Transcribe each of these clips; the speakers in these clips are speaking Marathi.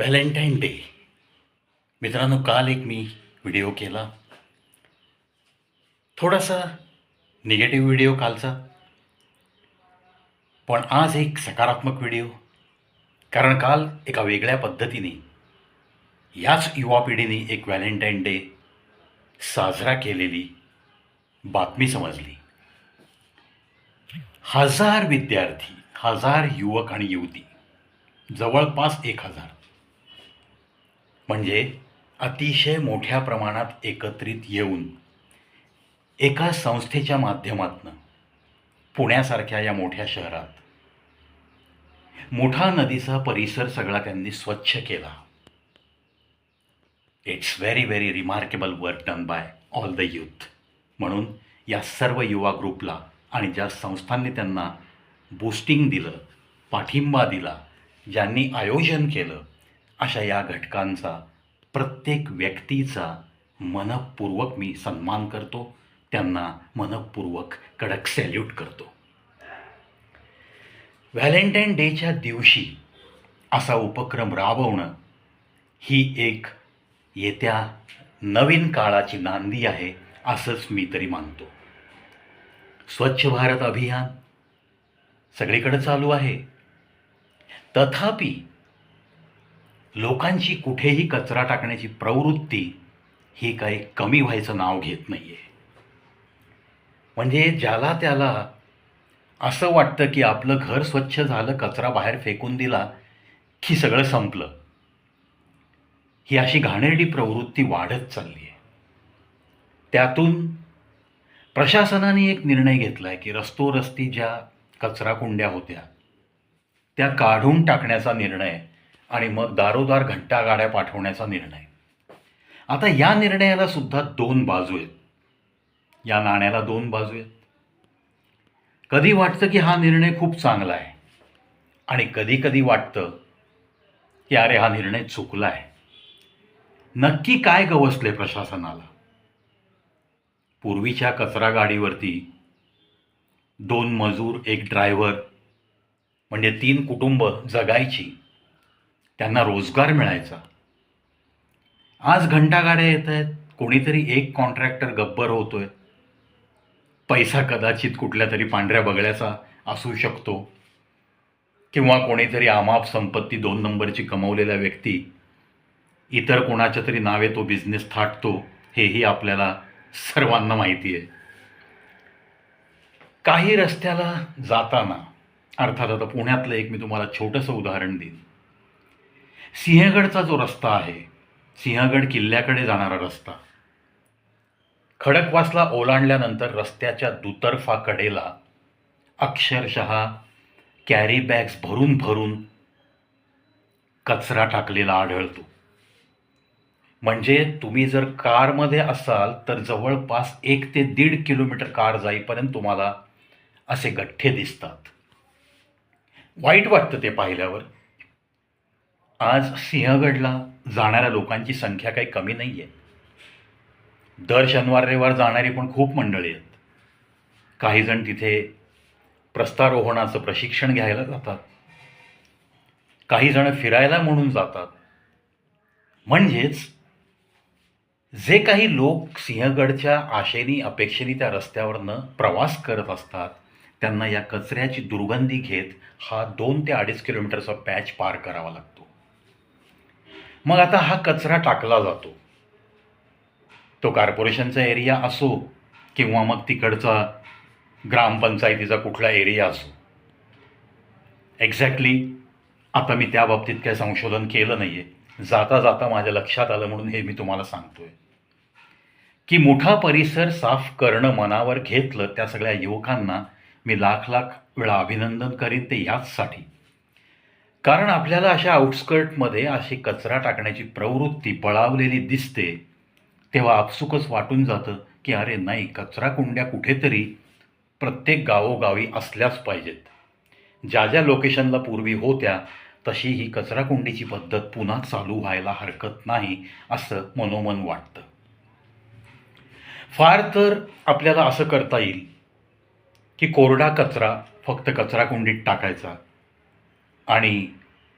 Valentine day. मित्रांनो काल एक मी व्हिडिओ केला. थोडासा निगेटिव्ह व्हिडिओ कालचा. पण आज एक सकारात्मक व्हिडिओ. कारण काल एका वेगळ्या पद्धतीने याच युवा पिढीने एक व्हॅलेंटाईन डे साजरा केलेली बातमी समजली. हजार विद्यार्थी हजार युवक आणि युवती जवळपास एक हजार. म्हणजे अतिशय मोठ्या प्रमाणात एकत्रित येऊन एका संस्थेच्या माध्यमातनं पुण्यासारख्या या मोठ्या शहरात मोठा नदीचा परिसर सगळा त्यांनी स्वच्छ केला. It's very very remarkable work done by all the youth म्हणून या सर्व युवा ग्रुपला आणि ज्या संस्थांनी त्यांना बूस्टिंग दिलं पाठिंबा दिला ज्यांनी आयोजन केलं अशा या घटकांचा प्रत्येक व्यक्तीचा मनपूर्वक मी सन्मान करतो. त्यांना मनपूर्वक कडक सॅल्यूट करतो. व्हॅलेंटाईन डेच्या दिवशी असा उपक्रम राबवणं ही एक येत्या नवीन काळाची नांदी आहे असंच मी तरी मानतो. स्वच्छ भारत अभियान सगळीकडे चालू आहे. तथापि लोकांची कुठेही कचरा टाकण्याची प्रवृत्ती ही काही कमी व्हायचं नाव घेत नाही आहे म्हणजे ज्याला त्याला असं वाटतं की आपलं घर स्वच्छ झालं कचरा बाहेर फेकून दिला की सगळं संपलं ही अशी घाणेरडी प्रवृत्ती वाढत चालली आहे त्यातून प्रशासनाने एक निर्णय घेतला आहे की रस्तोरस्ती ज्या कचरा कुंड्या होत्या त्या काढून टाकण्याचा निर्णय आणि मग दारोदार घंटा गाड्या पाठवण्याचा निर्णय. आता या निर्णयाला सुद्धा दोन बाजू आहेत. या नाण्याला दोन बाजू आहेत. कधी वाटतं की हा निर्णय खूप चांगला आहे? आणि कधी कधी वाटतं की अरे हा निर्णय चुकला आहे. नक्की काय गवसले प्रशासनाला? पूर्वीच्या कचरा गाडीवरती दोन मजूर एक ड्रायव्हर म्हणजे तीन कुटुंब जगायची. त्यांना रोजगार मिळायचा. आज घंटागाड्या येत आहेत कोणीतरी एक कॉन्ट्रॅक्टर गब्बर होतोय. पैसा कदाचित कुठल्या तरी पांढऱ्या बगळ्याचा असू शकतो. किंवा कोणीतरी आमाप संपत्ती दोन नंबरची कमवलेल्या व्यक्ती इतर कोणाच्या तरी नावे तो बिझनेस थाटतो हेही आपल्याला सर्वांना माहिती आहे. काही रस्त्याला जाताना अर्थात आता पुण्यातलं एक मी तुम्हाला छोटंसं उदाहरण देईन. सिंहगडचा जो रस्ता आहे सिंहगड किल्ल्याकडे जाणारा रस्ता. खडकवासला ओलांडल्यानंतर रस्त्याच्या दुतर्फा कडेला अक्षरशः कॅरी बॅग्स भरून भरून कचरा टाकलेला आढळतो. म्हणजे तुम्ही जर कारमध्ये असाल तर जवळपास एक ते दीड किलोमीटर कार जाईपर्यंत तुम्हाला असे गठ्ठे दिसतात. वाईट वाटतं ते पाहिल्यावर. आज सिंहगडला जाणाऱ्या लोकांची संख्या काही कमी नाही आहे दर शनिवार रविवार जाणारी पण खूप मंडळी आहेत. काही जण तिथे प्रस्तारोहणाचं प्रशिक्षण घ्यायला जातात. काही जण फिरायला म्हणून जातात. म्हणजेच जे काही लोक सिंहगडच्या आशेनी अपेक्षेने त्या रस्त्यावरनं प्रवास करत असतात त्यांना या कचऱ्याची दुर्गंधी घेत हा दोन ते अडीच किलोमीटरचा पॅच पार करावा लागतो. मग आता हा कचरा टाकला जातो. तो कॉर्पोरेशनचा एरिया असो किंवा मग तिकडचा ग्रामपंचायतीचा कुठला एरिया असो. एक्झॅक्टली आता मी त्या बाबतीत काही संशोधन केलं नाही आहे जाता जाता माझ्या लक्षात आलं म्हणून हे मी तुम्हाला सांगतो आहे की मोठा परिसर साफ करणं मनावर घेतलं त्या सगळ्या युवकांना मी लाख लाख वेळा अभिनंदन करीन ते याचसाठी. कारण आपल्याला अशा आउटस्कर्टमध्ये अशी कचरा टाकण्याची प्रवृत्ती पळावलेली दिसते तेव्हा आपसुकच वाटून जातं की अरे नाही कचरा कुंड्या कुठेतरी प्रत्येक गावोगावी असल्याच पाहिजेत. ज्या ज्या लोकेशनला पूर्वी होत्या तशी ही कचरा कुंडीची पद्धत पुन्हा चालू व्हायला हरकत नाही असं मनोमन वाटतं. फार तर आपल्याला असं करता येईल की कोरडा कचरा फक्त कचरा कुंडीत टाकायचा आणि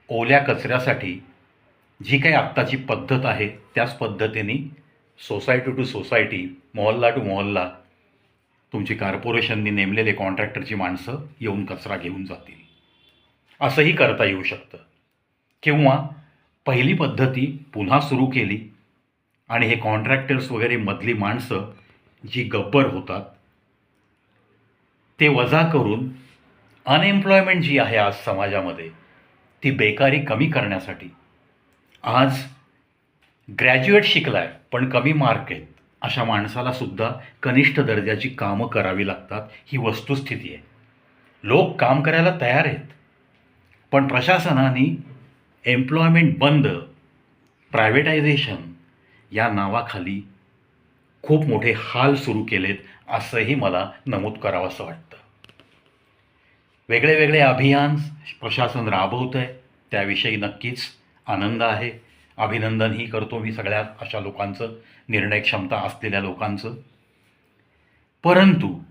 ओल्या कचऱ्यासाठी जी काही आत्ताची पद्धत आहे त्याच पद्धतीने सोसायटी टू सोसायटी मोहल्ला टू मोहल्ला तुमची कॉर्पोरेशननी नेमलेले कॉन्ट्रॅक्टरची माणसं येऊन कचरा घेऊन जातील. असंही करता येऊ शकतं. किंवा पहिली पद्धती पुन्हा सुरू केली आणि हे कॉन्ट्रॅक्टर्स वगैरे मधली माणसं जी गब्बर होतात ते वजा करून अनएम्प्लॉयमेंट जी आहे आज समाजामध्ये ती बेकारी कमी करण्यासाठी. आज ग्रॅज्युएट शिकलाय पण कमी मार्क आहेत. अशा माणसाला सुद्धा कनिष्ठ दर्जाची कामं करावी लागतात ही वस्तुस्थिती आहे. लोक काम करायला तयार आहेत. पण प्रशासनाने एम्प्लॉयमेंट बंद प्रायव्हेटायझेशन या नावाखाली खूप मोठे हाल सुरू केलेत असंही मला नमूद करावंसं वाटतं. वेगळे वेगळे अभियान प्रशासन राबवतं आहे त्याविषयी नक्कीच आनंद आहे. अभिनंदनही करतो मी सगळ्या अशा लोकांचं. निर्णय क्षमता असलेल्या लोकांचं. परंतु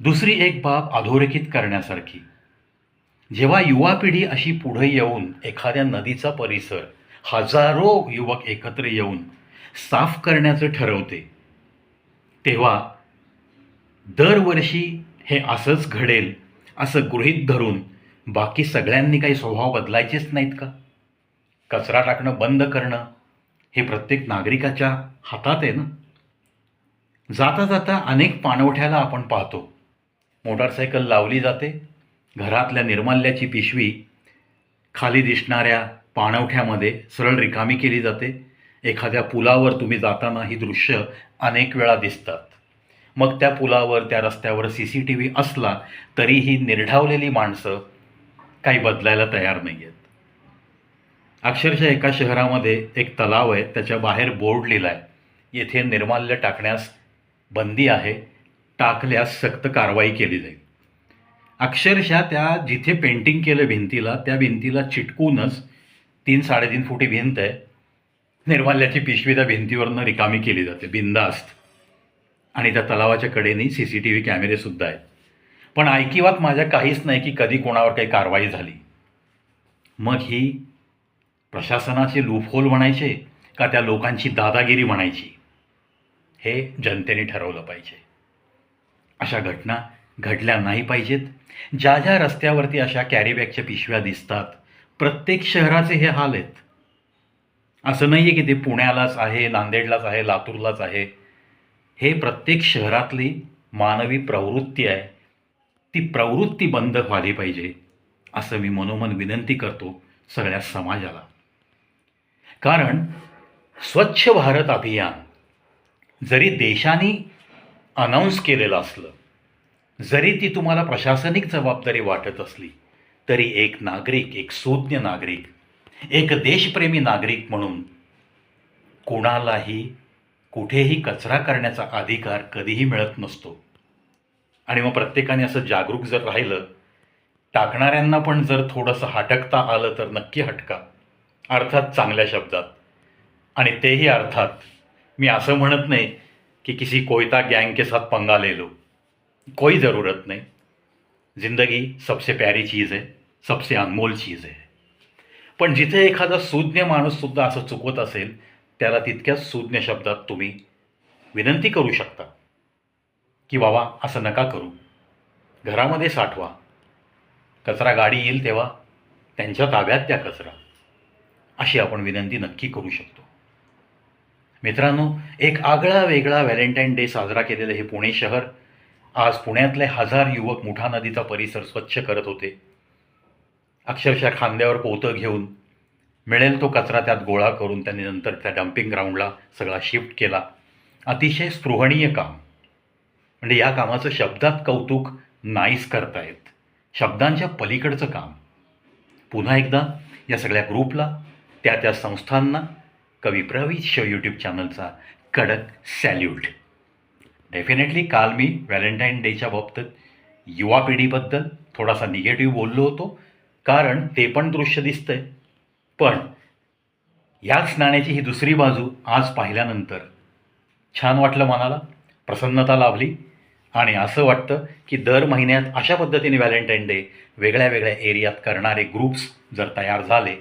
दुसरी एक बाब अधोरेखित करण्यासारखी. जेव्हा युवा पिढी अशी पुढे येऊन एखाद्या नदीचा परिसर हजारो युवक एकत्र येऊन साफ करण्याचं ठरवते तेव्हा दरवर्षी हे असंच घडेल असं गृहीत धरून बाकी सगळ्यांनी काही स्वभाव बदलायचेच नाहीत का? कचरा टाकणं बंद करणं हे प्रत्येक नागरिकाच्या हातात आहे ना? जाता जाता अनेक पाणवठ्याला आपण पाहतो. मोटारसायकल लावली जाते. घरातल्या निर्माल्याची पिशवी खाली दिसणाऱ्या पाणवठ्यामध्ये सरळ रिकामी केली जाते. एखाद्या पुलावर तुम्ही जाताना ही दृश्य अनेक वेळा दिसतात. मग त्या पुलावर त्या रस्त्यावर सी सी टी व्ही असला तरीही निर्ढावलेली माणसं काही बदलायला तयार नाही आहेत अक्षरशः एका शहरामध्ये एक तलाव आहे त्याच्या बाहेर बोर्ड लिहिला आहे येथे निर्माल्य टाकण्यास बंदी आहे टाकल्यास सक्त कारवाई केली जाईल. अक्षरशः त्या जिथे पेंटिंग केलं भिंतीला त्या भिंतीला चिटकूनच तीन साडेतीन फुटी भिंत आहे. निर्माल्याची पिशवी त्या भिंतीवरनं रिकामी केली जाते बिंदास्त आणि त्या तलावाच्या कडेने सी सी टी व्ही कॅमेरेसुद्धा आहेत. पण ऐकिवात माझ्या काहीच नाही की कधी कोणावर काही कारवाई झाली. मग ही प्रशासनाचे लूपहोल म्हणायचे का त्या लोकांची दादागिरी म्हणायची? हे जनतेने ठरवलं पाहिजे. अशा घटना घडल्या नाही पाहिजेत. ज्या ज्या रस्त्यावरती अशा कॅरीबॅगच्या पिशव्या दिसतात प्रत्येक शहराचे हे हाल आहेत. असं नाही आहे की ते पुण्यालाच आहे नांदेडलाच आहे लातूरलाच आहे. हे प्रत्येक शहरातली मानवी प्रवृत्ती आहे. ती प्रवृत्ती बंद व्हायला पाहिजे असं मी मनोमन विनंती करतो सगळ्या समाजाला. कारण स्वच्छ भारत अभियान जरी देशाने अनाऊन्स केलेलं असलं जरी ती तुम्हाला प्रशासनिक जबाबदारी वाटत असली तरी एक नागरिक एक सुज्ञ नागरिक एक देशप्रेमी नागरिक म्हणून कोणालाही कुठेही कचरा करण्याचा अधिकार कधीही मिळत नसतो. आणि मग प्रत्येकाने असं जागरूक जर राहिलं टाकणाऱ्यांना पण जर थोडंसं हटकता आलं तर नक्की हटका. अर्थात चांगल्या शब्दात. आणि तेही अर्थात मी असं म्हणत नाही कि किसी कोयता गैंग के साथ पंगा ले लो. कोई ज़रूरत नहीं. जिंदगी सबसे प्यारी चीज़ है सबसे अनमोल चीज़ है. पण जिथे एखादा सुज्ञ माणूससुद्धा असं चुकवत असेल त्याला तितक्याच सुज्ञ शब्दात तुम्ही विनंती करू शकता की बाबा असं नका करू. घरामध्ये साठवा. कचरा गाडी येईल तेव्हा त्यांच्या ताब्यात त्या कचरा. अशी आपण विनंती नक्की करू शकतो. मित्रांनो एक आगळा वेगळा व्हॅलेंटाईन डे साजरा केलेलं हे पुणे शहर आज पुण्यातले हजार युवक मुठा नदीचा परिसर स्वच्छ करत होते. अक्षरशः खांद्यावर पोतं घेऊन मिळेल तो कचरा त्यात गोळा करून त्यांनी नंतर त्या डम्पिंग ग्राउंडला सगळा शिफ्ट केला. अतिशय स्पृहणीय काम. म्हणजे या कामाचं शब्दात कौतुक नाहीच करतायत. शब्दांच्या पलीकडचं काम. पुन्हा एकदा या सगळ्या ग्रुपला त्या त्या संस्थांना कवी प्रवीत शो यूट्यूब चॅनलचा कडक सॅल्यूट डेफिनेटली काल मी व्हॅलेंटाईन डेच्या बाबतीत युवा पिढीबद्दल थोडासा निगेटिव्ह बोललो होतो कारण ते पण दृश्य दिसतंय. पण याच नाण्याची ही दुसरी बाजू आज पाहिल्यानंतर छान वाटलं मनाला प्रसन्नता लाभली आणि असं वाटतं की दर महिन्यात अशा पद्धतीने व्हॅलेंटाईन डे वेगळ्या वेगळ्या एरियात करणारे ग्रुप्स जर तयार झाले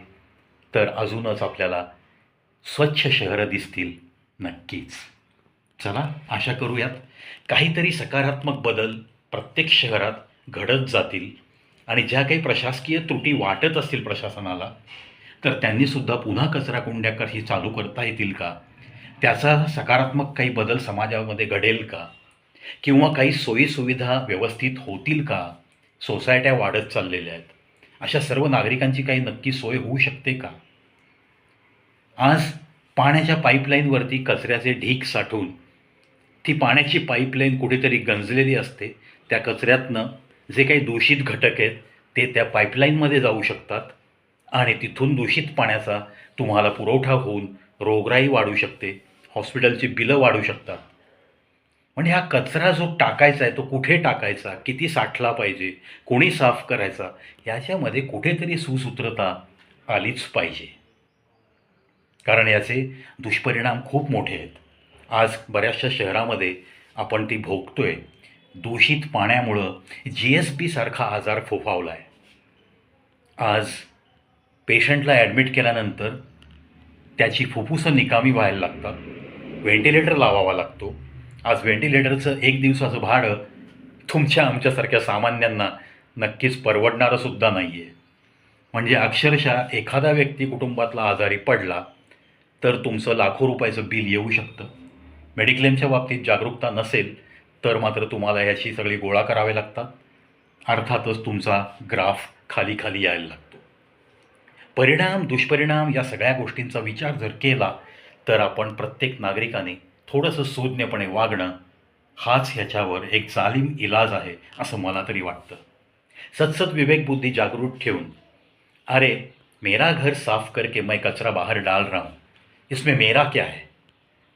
तर अजूनच आपल्याला स्वच्छ शहरं दिसतील नक्कीच. चला आशा करूयात काहीतरी सकारात्मक बदल प्रत्येक शहरात घडत जातील आणि ज्या काही प्रशासकीय त्रुटी वाटत असतील प्रशासनाला तर त्यांनीसुद्धा पुन्हा कचरा कुंड्या ही चालू करता येतील का? त्याचा सकारात्मक काही बदल समाजामध्ये घडेल का? किंवा काही सोयीसुविधा व्यवस्थित होतील का? सोसायट्या वाढत चाललेल्या आहेत. अशा सर्व नागरिकांची काही नक्की सोय होऊ शकते का? आज पाण्याच्या पाईपलाईनवरती कचऱ्याचे ढीक साठवून ती पाण्याची पाईपलाईन कुठेतरी गंजलेली असते. त्या कचऱ्यातनं जे काही दूषित घटक आहेत ते त्या पाईपलाईनमध्ये जाऊ शकतात. आणि तिथून दूषित पाण्याचा तुम्हाला पुरवठा होऊन रोगराई वाढू शकते. हॉस्पिटलची बिलं वाढू शकतात. म्हणजे हा कचरा जो टाकायचा आहे तो कुठे टाकायचा? किती साठला पाहिजे? कोणी साफ करायचा? याच्यामध्ये कुठेतरी सुसूत्रता आलीच पाहिजे. कारण याचे दुष्परिणाम खूप मोठे आहेत. आज बऱ्याचशा शहरामध्ये आपण ती भोगतोय. दूषित पाण्यामुळं जी एस पीसारखा आजार फोफावला आहे आज पेशंटला ॲडमिट केल्यानंतर त्याची फुफ्फुसं निकामी व्हायला लागतात. व्हेंटिलेटर लावावा लागतो. आज व्हेंटिलेटरचं एक दिवसाचं भाडं तुमच्या आमच्यासारख्या सामान्यांना नक्कीच परवडणारं सुद्धा नाही आहे म्हणजे अक्षरशः एखादा व्यक्ती कुटुंबातला आजारी पडला तर तुमचं लाखो रुपयाचं बिल येऊ शकतं. मेडिक्लेमच्या बाबतीत जागरूकता नसेल तर मात्र तुम्हाला ह्याची सगळी गोळा करावे लागतात. अर्थातच तुमचा ग्राफ खाली खाली यायला लागतो. परिणाम दुष्परिणाम या सगळ्या गोष्टींचा विचार जर केला तर आपण प्रत्येक नागरिकाने थोडंसं सूज्ञपणे वागणं हाच ह्याच्यावर एक जालिम इलाज आहे असं मला तरी वाटतं. सतसत विवेक बुद्धी जागृत ठेवून अरे मेरा घर साफ करके मैं कचरा बाहर डाल रहा हूँ इसमें मेरा क्या है?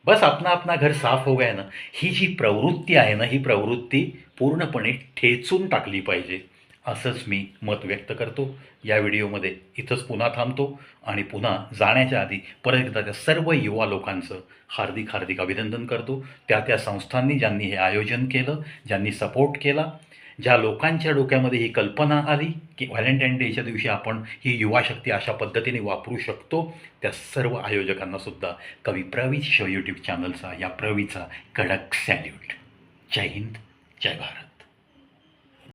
बस अपना अपना घर साफ हो गया ना ही जी प्रवृत्ती आहे ना ही प्रवृत्ती पूर्णपणे ठेचून टाकली पाहिजे. असंच मी मत व्यक्त करतो. या व्हिडिओमध्ये इथंच पुन्हा थांबतो आणि पुन्हा जाण्याच्या आधी परत एकदा त्या सर्व युवा लोकांचं हार्दिक हार्दिक अभिनंदन करतो. त्या त्या संस्थांनी ज्यांनी हे आयोजन केलं ज्यांनी सपोर्ट केला ज्या लोकांच्या डोक्यामध्ये ही कल्पना आली की व्हॅलेंटाईन डेच्या दिवशी आपण ही युवा शक्ती अशा पद्धतीने वापरू शकतो त्या सर्व आयोजकांना सुद्धा कवी प्रवीत शो यूट्यूब चॅनलचा या प्रवीचा कडक सॅल्यूट जय हिंद जय भारत.